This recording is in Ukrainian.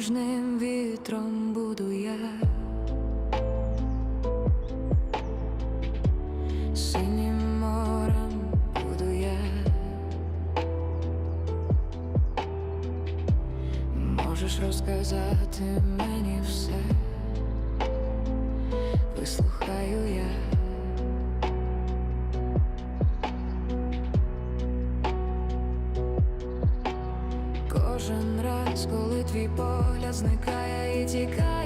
ніжним вітром буду я. Синім морем буду. Можеш розказати мені все, вислухаю я. Кожен раз, коли твій погляд зникає і тікаєш